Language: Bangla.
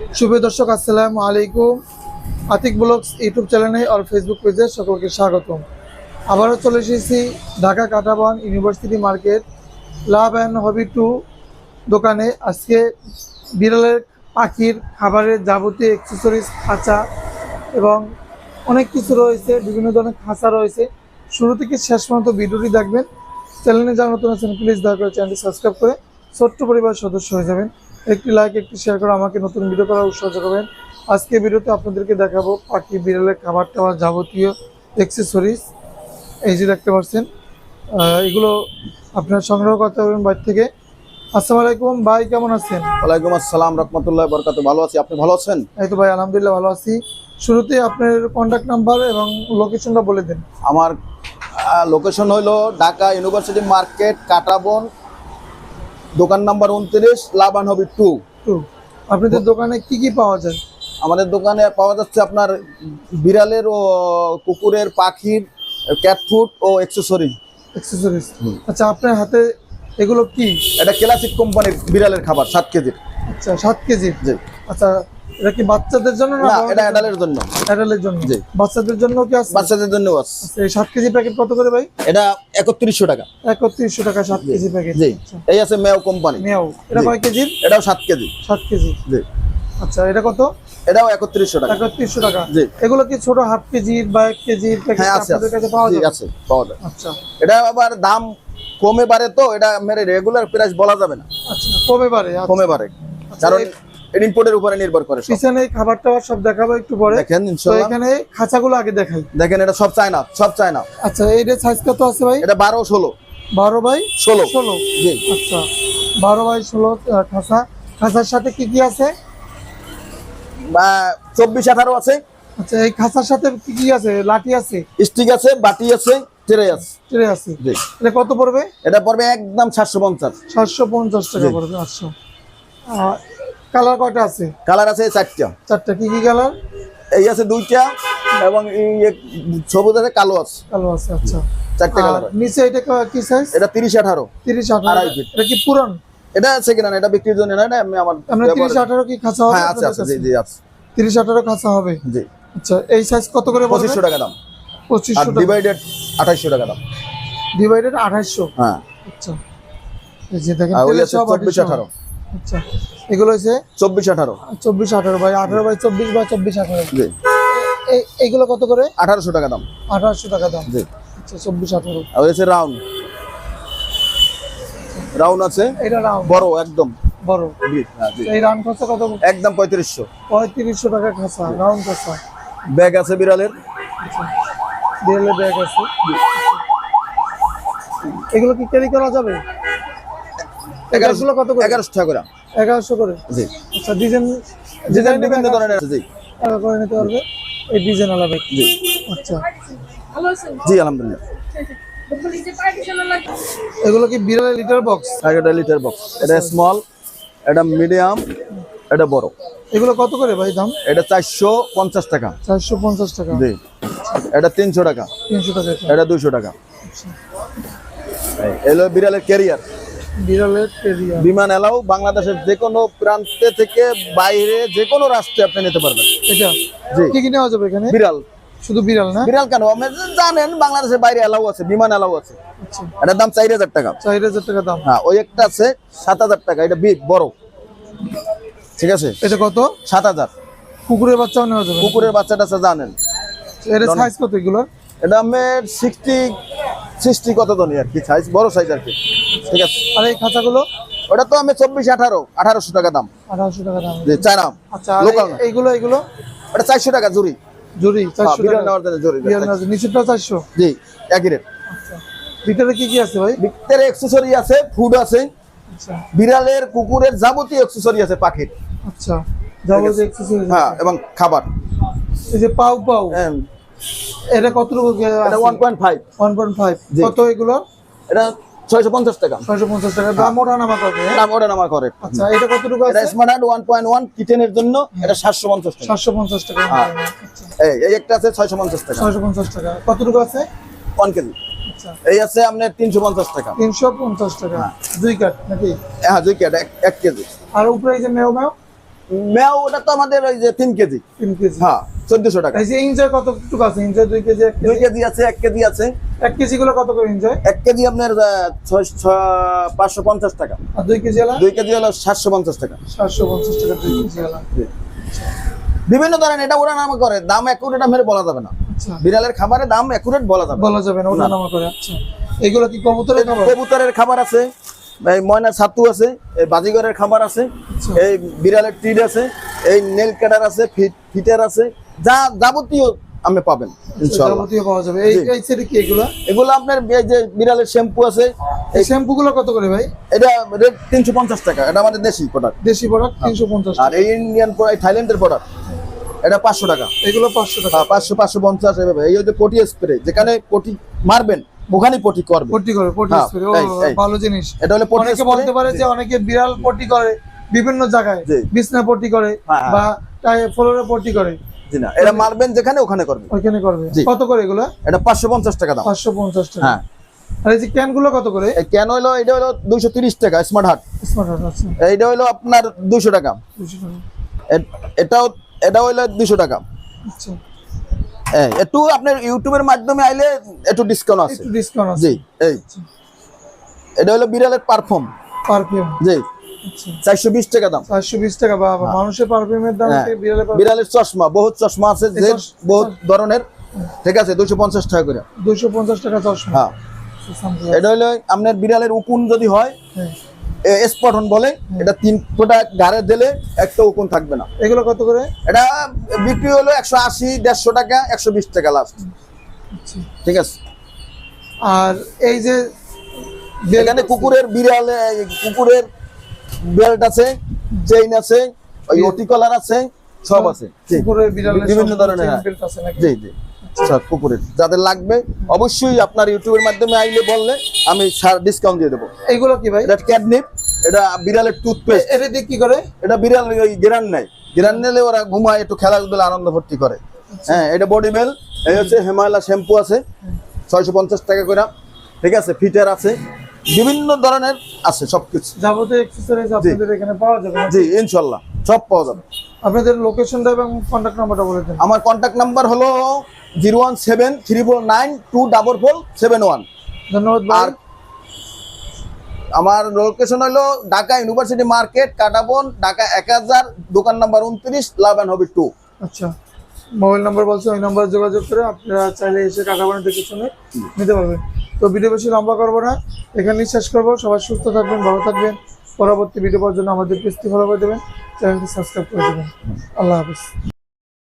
শুভ দর্শক, আসসালামু আলাইকুম। আতিক ব্লগস ইউটিউব চ্যানেলে আর ফেসবুক পেজে সকলকে স্বাগতম। আবারও চলে এসেছি Dhaka Katabon university market love and hobby two দোকানে। আজকে বিড়ালের পাখির খাবারের যাবতীয় অ্যাক্সেসরিজ খাঁচা এবং অনেক কিছু রয়েছে, বিভিন্ন ধরনের খাঁচা রয়েছে। শুরু থেকে শেষ পর্যন্ত ভিডিওটি দেখবেন। চ্যানেলে যারা নতুন আছেন প্লিজ দয়া করে চ্যানেলটি সাবস্ক্রাইব করে ছোট্ট পরিবার সদস্য হয়ে যাবেন। একটি লাইক একটি শেয়ার করে আমাকে নতুন ভিডিও করার উৎসাহ করবেন আজকে ভিডিওতে আপনাদেরকে দেখাবো পাখি বিড়ালের খাবার টাবার যাবতীয় অ্যাক্সেসরিজ এই যে দেখতে পাচ্ছেন এগুলো আপনার সংগ্রহ করতে পারবেন বাইর থেকে। আসসালামু আলাইকুম ভাই কেমন আছেন? ওয়ালাইকুম আসসালাম রহমতুল্লাহ বরকাত ভালো আছি আপনি ভালো আছেন? এই তো ভাই আলহামদুলিল্লাহ ভালো আছি। শুরুতে আপনার কন্ট্যাক্ট নাম্বার এবং লোকেশনটা বলে দিন। আমার লোকেশন হলো ঢাকা ইউনিভার্সিটি মার্কেট কাটাবন দোকান নাম্বার উনত্রিশ লাবান হবি টু। আপনাদের দোকানে কি কি পাওয়া যায়? আমাদের দোকানে পাওয়া যাচ্ছে আপনার বিড়ালের ও কুকুরের পাখির ক্যাট ফুড ও এক্সেসরি এক্সেসরিজ আচ্ছা আপনার হাতে এগুলো কি? এটা ক্লাসিক কোম্পানির বিড়ালের খাবার সাত কেজির। আচ্ছা সাত কেজি জি। আচ্ছা এটা কি বাচ্চাদের জন্য না এটা অ্যাডালের জন্য। অ্যাডালের জন্য। জি। বাচ্চাদের জন্য কি আছে? বাচ্চাদের জন্য আছে। আচ্ছা, এই সাত কেজি প্যাকেট কত করে ভাই? এটা একত্রিশশো টাকা। একত্রিশশো টাকা সাত কেজি প্যাকেট জি। এই আছে মেও কোম্পানি। মেয়াও এটা কয় কেজির এটাও সাত কেজি। সাত কেজি। জি। আচ্ছা এটা কত? এটাও একত্রিশশো টাকা। একত্রিশশো টাকা। জি। এগুলো কি ছোট হাফ কেজির বা এক কেজির প্যাকেট আছে আপনাদের কাছে পাওয়া যায় আছে পাওয়া যায়। আচ্ছা। এটা আবার দাম কমে বাড়ে তো এটা মেরে রেগুলার প্রাইস বলা যাবে না। আচ্ছা কমে পারে আচ্ছা। কমে বাড়ে। আচ্ছা, কারণ ইনপুটের উপরে নির্ভর করে পিছনে খাবার টাবার সব দেখাবো একটু পরে। দেখেন ইনশাআল্লাহ এখানে খাঁচাগুলো আগে দেখাই। দেখেন এটা সব চায়না সব চায়না। আচ্ছা এইটা সাইজ কত আছে ভাই? এটা বারো ষোলো। বারো বাই ষোলো। ষোলো? জি। আচ্ছা বারো বাই ষোলো আহ, খাঁচা। খাঁচার সাথে কি কি আছে? বা চব্বিশ আঠারো আছে। আচ্ছা এই খাঁচার সাথে কি কি আছে? লাঠি আছে? স্টিক আছে বাটি আছে ট্রে আছে। ট্রে আছে। জি। এটা কত পড়বে? এটা পড়বে একদম সাতশো পঞ্চাশ। সাতশো পঞ্চাশ টাকা জি। পড়বে আচ্ছা। কালার কয়টা আছে? কালার আছে চারটা। চারটা। কি কি কালার? এই আছে দুইটা এবং এই এক সবুজ আছে কালো আছে। কালো আছে আচ্ছা। চারটে কালার নিচে এটা কি সাইজ এটা তিরিশ আঠারো। তিরিশ আঠারো। আড়াই ফিট। এটা কি পুরান? এটা সেকেন্ড হ্যান্ড এটা বিক্রির জন্য না আমি আমার আমরা তিরিশ ব্যবহারের- আঠারো কি খাঁচা হবে? হ্যাঁ আছে আছে জি জি আছে। তিরিশ আঠারো খাঁচা হবে? জি। আচ্ছা এই সাইজ কত করে পঁচিশশো টাকা দাম। আর পঁচিশশো টাকা। ডিভাইডেড আঠাইশশো টাকা দাম। ডিভাইডেড আঠাশশো হ্যাঁ। আচ্ছা। এই যে দেখেন আর ওই তেলের আছে সব চব্বিশ আঠাশশো। আঠারো। আচ্ছা। এগুলো হচ্ছে চব্বিশ আঠারো। চব্বিশ আঠারো বাই আঠারো বাই চব্বিশ বা চব্বিশ আঠারো। এইগুলো কত করে? আঠারোশো টাকা দাম। আঠারোশো টাকা দাম। জি। আচ্ছা চব্বিশ আঠারো। আর আছে রাউন্ড। রাউন্ড আছে? এটা রাউন্ড। বড় একদম। বড়। হ্যাঁ। এই রাউন্ড খাঁচা কত? একদম পঁয়ত্রিশশো। পঁয়ত্রিশশো টাকা রাউন্ড ব্যাগ আছে বিড়ালের? আচ্ছা ডিএলএ ব্যাগ আছে। এগুলো কি ক্যারি করা যাবে? এগারোশো কত করে? এগারোশো টাকা এগারোশো করে। জি। আচ্ছা ডিজাইন ডিজাইন বিভিন্ন ধরনের আছে জি। টাকা করে নিতে পারবে? এই ডিজাইন আলাদা। জি। আচ্ছা। জি আলহামদুলিল্লাহ। এগুলো কি বিড়ালের লিটার বক্স একটা লিটার বক্স এটা স্মল এটা মিডিয়াম এটা বড়। এগুলো কত করে ভাই দাম? এটা চারশো পঞ্চাশ টাকা। চারশো পঞ্চাশ টাকা। জি। এটা তিনশো টাকা। তিনশো টাকা। এটা। দুশো টাকা। এলো বিড়ালের ক্যারিয়ার বিমান এলাও বাংলাদেশের যে কোনো প্রান্তে থেকে বাইরে যে কোনো রাষ্ট্রে আপনি নিতে পারবেন। এটা? কি কি নেওয়া যাবে এখানে? বিড়াল। শুধু বিড়াল না? বিড়াল কেন? আপনি জানেন বাংলাদেশের বাইরে এলাও আছে বিমান এলাও আছে। আচ্ছা। এটার দাম চার হাজার টাকা। চার হাজার টাকা দাম। হ্যাঁ ওই একটা আছে সাত হাজার টাকা এটা বিগ বড়। ঠিক আছে? এটা কত? সাত হাজার। কুকুরের বাচ্চাও নেওয়া যাবে কুকুরের বাচ্চাটা আছে জানেন। এটা সাইজ কত এগুলো এটা আমার সিক্সটি সিক্সটি কত ধনী আর কি সাইজ বড় সাইজ আর কি। ঠিক আছে। আর এই খাঁচাগুলো? ওটা তো আমি চব্বিশ আঠারো আঠারোশো টাকা দাম। আঠারোশো টাকা দাম। জি আচ্ছা লোকাল এইগুলো এইগুলো? ওটা চারশো টাকা জুড়ি। জুড়ি চারশো টাকা। নেওয়ার জন্য জুড়ি। বিড়াল নেওয়া যাবে। নিচেরটা চারশো? জি একই রেট ভিতরে কি কি আছে ভাই? ভিতরে অ্যাক্সেসরি আছে ফুড আছে বিড়ালের কুকুরের যাবতীয় অ্যাক্সেসরি আছে পাখির। আচ্ছা। যাবতীয় হ্যাঁ এবং খাবার। এই যে পাউ পাউ হ্যাঁ, এটা পয়েন্ট ফাইভ জি। কত এগুলো? এটা ছয়শো পঞ্চাশ টাকা। ছয়শো পঞ্চাশ টাকা। দাম ওঠা নামা হ্যাঁ? নাম ওটা নামা করে। আচ্ছা এটা কতটুকু আছে? স্মার্ট ওয়ান পয়েন্ট ওয়ান কিচেনের জন্য এটা সাতশো পঞ্চাশ টাকা। সাতশো পঞ্চাশ টাকা। হ্যাঁ। এই এই একটা আছে ছয়শো পঞ্চাশ টাকা। ছয়শো পঞ্চাশ টাকা। কতটুকু আছে? One KG. আচ্ছা। এই আছে আপনার তিনশো পঞ্চাশ টাকা। তিনশো পঞ্চাশ টাকা। দুই কাঠ নাকি? হ্যাঁ দুই কেট এক এক কেজি। আর উপরে এই যে মেও মেও ওটা তো আমাদের ওই যে তিন কেজি। তিন কেজি। হ্যাঁ চোদ্দশো টাকা। এই যে ইঞ্জয় কতটুকু আছে? ইঞ্জয় দুই কেজি দুই কেজি? আছে এক কেজি আছে। এক কেজি গুলো কত করে ইঞ্জয় এক কেজি আপনার পাঁচশো পঞ্চাশ টাকা। আর দুই কেজি দুই কেজি হলো সাতশো পঞ্চাশ টাকা। সাতশো পঞ্চাশ টাকা দুই কেজি বিভিন্ন ধরনের এটা ওরা নাম করে। দাম একুরেট আমার বলা যাবে না। আচ্ছা। বিড়ালের খাবারের দাম একুরেট বলা যাবে না। বলা যাবে না ওটা নামা করে। আচ্ছা। এগুলো কি কবুতরের কবুতরের খাবার আছে। এই ময়না ছাতু আছে এই বাজিগরের খাবার আছে। এই বিড়ালের টিড আছে এই নেল কাটার আছে ফিট ফিটার আছে যা যাবতীয় আপনি পাবেন এগুলো? এগুলো আপনার যে বিড়ালের শ্যাম্পু আছে এই শ্যাম্পু গুলো কত করে ভাই? এটা রেট তিনশো পঞ্চাশ টাকা এটা আমাদের দেশি প্রোডাক্ট দেশি প্রোডাক্ট তিনশো পঞ্চাশ আর এই ইন্ডিয়ান থাইল্যান্ডের প্রোডাক্ট এটা পাঁচশো টাকা। এগুলো পাঁচশো টাকা। হ্যাঁ পাঁচশো পাঁচশো পঞ্চাশ এভাবে। এই হচ্ছে পটি স্প্রে যেখানে পটি মারবেন ওখানেই পটি করবে। হ্যাঁ, স্প্রে। ভালো জিনিস। এটা হলো পটি অনেকে বলতে পারে যে অনেকে বিড়াল পট্টি করে বিভিন্ন জায়গায়। বিছনা করে হ্যাঁ, হ্যাঁ। বা ফ্লোরে পট্টি করে। না এটা মারবেন যেখানে ওখানে করবে। ওইখানে করবে। কত করে এগুলো? এটা পাঁচশো পঞ্চাশ টাকা দাম। পাঁচশো পঞ্চাশ টাকা। হ্যাঁ। আর এই যে ক্যানগুলো কত করে? এই কেন হলো এটা হলো দুইশো তিরিশ টাকা স্মার্ট হার্ট আছে এইটা হলো আপনার দুশো টাকা। দুশো টাকা। এটাও এটা হলো দুশো টাকা। আচ্ছা। একটু আপনার ইউটিউবের মাধ্যমে আইলে একটু ডিসকাউন্ট আছে। একটু ডিসকাউন্ট আছে। জি এই। এটা হলো বিড়ালের পারফর্ম পারফিউম জি। আচ্ছা। চারশো বিশ টাকা দাম। চারশো বিশ টাকা বা বা মানুষের পারফিউমের দাম হ্যাঁ। বিড়ালের চশমা বহুত চশমা আছে যে বহুত ধরনের। ঠিক আছে দুশো পঞ্চাশ টাকা করে। দুশো পঞ্চাশ টাকা চশমা। হ্যাঁ। এটা হলো আপনার বিড়ালের উকুন যদি হয় হ্যাঁ। স্পটন বলে এটা তিন ফোটা গাড়ে দিলে একটা উকুন থাকবে না। এগুলো কত করে? এটা বিক্রি হলো একশো আশি দেড়শো টাকা একশো বিশ টাকা লাস্ট আচ্ছা। ঠিক আছে। আর এই যে এখানে কুকুরের বিড়াল কুকুরের বেল্ট আছে চেইন আছে ওই ওটি কলার আছে সব আছে। কুকুরের বিড়াল বিভিন্ন ধরনের, হ্যাঁ। জি জি। সব কুকুরের যাদের লাগবে অবশ্যই আপনার ইউটিউবের মাধ্যমে আইলে বললে আমি ডিসকাউন্ট দিয়ে দেবো। এইগুলো কি ভাই? এটা ক্যাডনিপ এটা বিড়ালের টুথপেস্ট এটা দিয়ে কি করে? এটা বিড়াল ওই গিরান নেয়। গিরান নিলে ওরা ঘুমায় একটু খেলাধুলা আনন্দ ভর্তি করে। হ্যাঁ এটা বডি মেল এই হচ্ছে হিমালয়া শ্যাম্পু আছে। ছয়শো পঞ্চাশ টাকা করে। ঠিক আছে ফিটার আছে। বিভিন্ন ধরনের আছে সবকিছু। যাবতীয় এক্সেসরিজ আপনাদের এখানে পাওয়া যাবে? জি ইনশাল্লাহ। সব পাওয়া যাবে। আপনাদের লোকেশনটা এবং কন্ট্যাক্ট নাম্বারটা বলে দেন। আমার কন্ট্যাক্ট নাম্বার হলো zero one seven three four nine two double four seven one ধন্যবাদ আর আমার লোকেশন হলো ঢাকা ইউনিভার্সিটি মার্কেট কাটাবন ঢাকা এক হাজার দোকান নাম্বার উনত্রিশ লাভ অ্যান্ড হবি টু। আচ্ছা মোবাইল নাম্বার বলছে ওই নাম্বারে যোগাযোগ করে আপনারা চাইলে এসে কাটাবানি দেখে শুনে নিতে পারবেন। তো ভিডিও বেশি লম্বা করব না এখানেই শেষ করব। সবাই সুস্থ থাকবেন ভালো থাকবেন। পরবর্তী ভিডিও জন্য আমাদের পেজটি ফলো করে দেবেন চ্যানেলটি সাবস্ক্রাইব করে দেবেন। আল্লাহ হাফিজ।